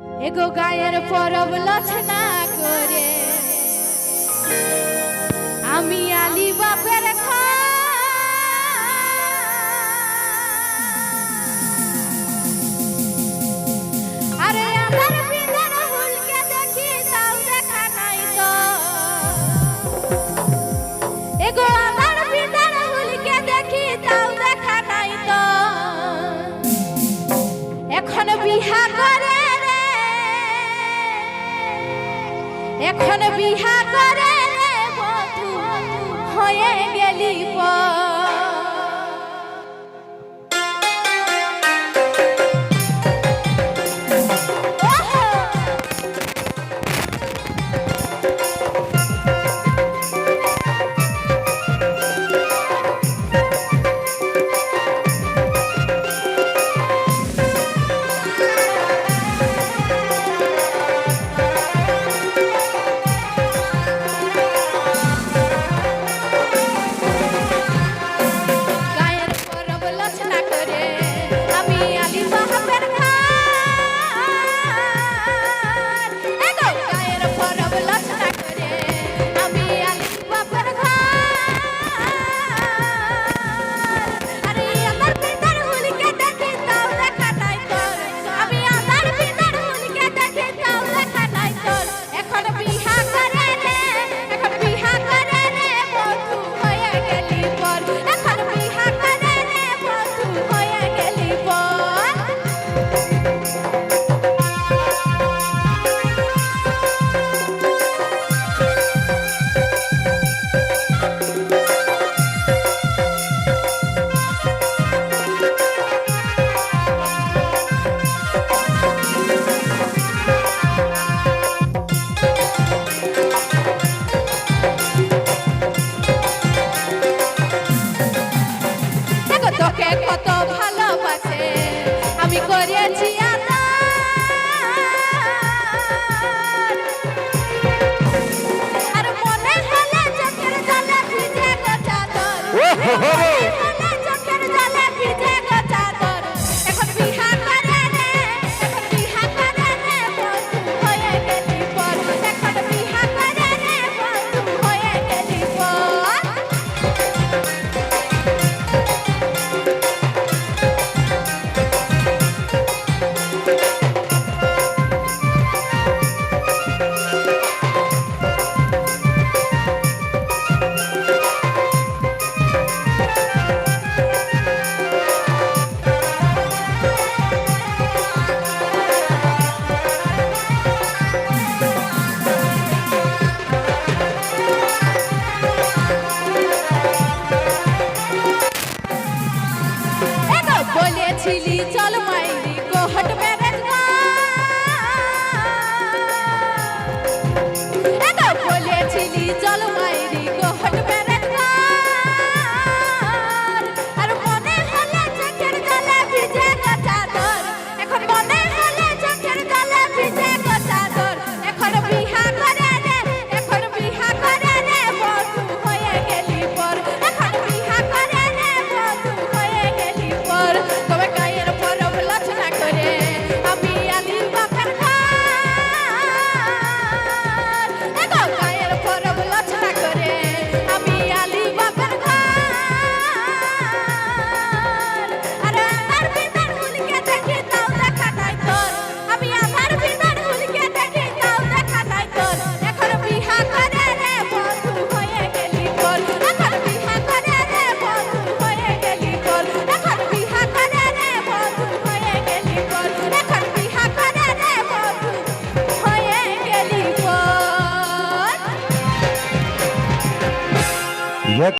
एगो गायर पर्व लक्षणा करे এখন বিহা করে হয়ে গেলি পর Whoa! ছিলি চল